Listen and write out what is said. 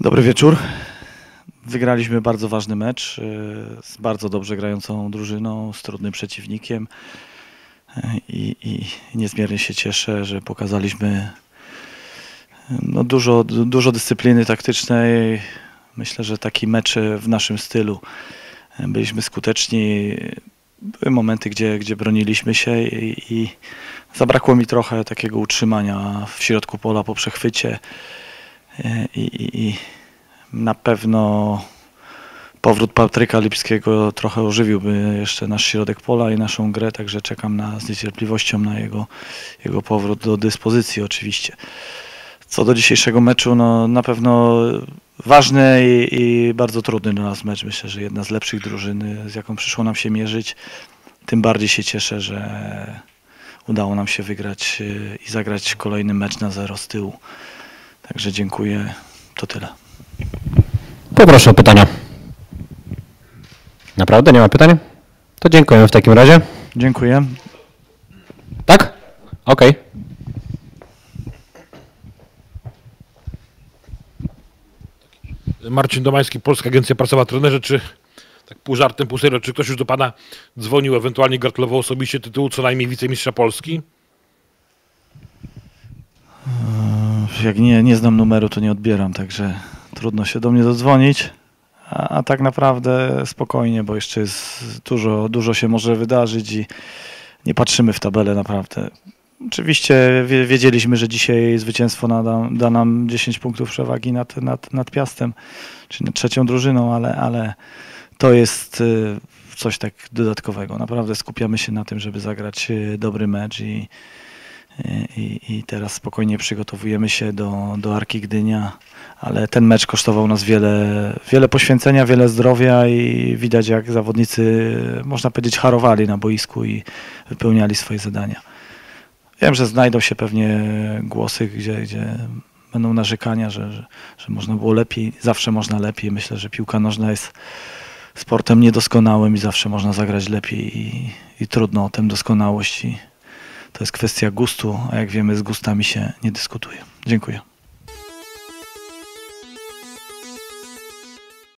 Dobry wieczór. Wygraliśmy bardzo ważny mecz y, z bardzo dobrze grającą drużyną, z trudnym przeciwnikiem Y, i, i niezmiernie się cieszę, że pokazaliśmy no, dużo, dużo dyscypliny taktycznej. Myślę, że taki mecz w naszym stylu. Y, Byliśmy skuteczni. Były momenty, gdzie, gdzie broniliśmy się i, i zabrakło mi trochę takiego utrzymania w środku pola po przechwycie. I, i, i na pewno powrót Patryka Lipskiego trochę ożywiłby jeszcze nasz środek pola i naszą grę, także czekam na, z niecierpliwością na jego, jego powrót do dyspozycji oczywiście. Co do dzisiejszego meczu, no na pewno ważny i, i bardzo trudny dla nas mecz. Myślę, że jedna z lepszych drużyn, z jaką przyszło nam się mierzyć. Tym bardziej się cieszę, że udało nam się wygrać y, i zagrać kolejny mecz na zero z tyłu. Także dziękuję. To tyle. Poproszę o pytania. Naprawdę nie ma pytań? To dziękujemy w takim razie. Dziękuję. Tak? Okej. Marcin Domański, Polska Agencja Prasowa. Trenerze, czy tak pół żartem, pół serio, czy ktoś już do Pana dzwonił, ewentualnie gratulował osobiście tytułu co najmniej wicemistrza Polski? Jak nie, nie znam numeru, to nie odbieram, także trudno się do mnie dodzwonić. A, a tak naprawdę spokojnie, bo jeszcze jest dużo, dużo się może wydarzyć i nie patrzymy w tabelę naprawdę. Oczywiście wie, wiedzieliśmy, że dzisiaj zwycięstwo nada, da nam 10 punktów przewagi nad, nad, nad Piastem, czy nad trzecią drużyną, ale, ale to jest y, coś tak dodatkowego. Naprawdę skupiamy się na tym, żeby zagrać y, dobry mecz i, i, i teraz spokojnie przygotowujemy się do, do Arki Gdynia, ale ten mecz kosztował nas wiele, wiele poświęcenia, wiele zdrowia i widać jak zawodnicy, można powiedzieć, harowali na boisku i wypełniali swoje zadania. Wiem, że znajdą się pewnie głosy, gdzie, gdzie będą narzekania, że, że, że można było lepiej, zawsze można lepiej. Myślę, że piłka nożna jest sportem niedoskonałym i zawsze można zagrać lepiej i, i trudno o tę doskonałość. I, to jest kwestia gustu, a jak wiemy, z gustami się nie dyskutuje. Dziękuję.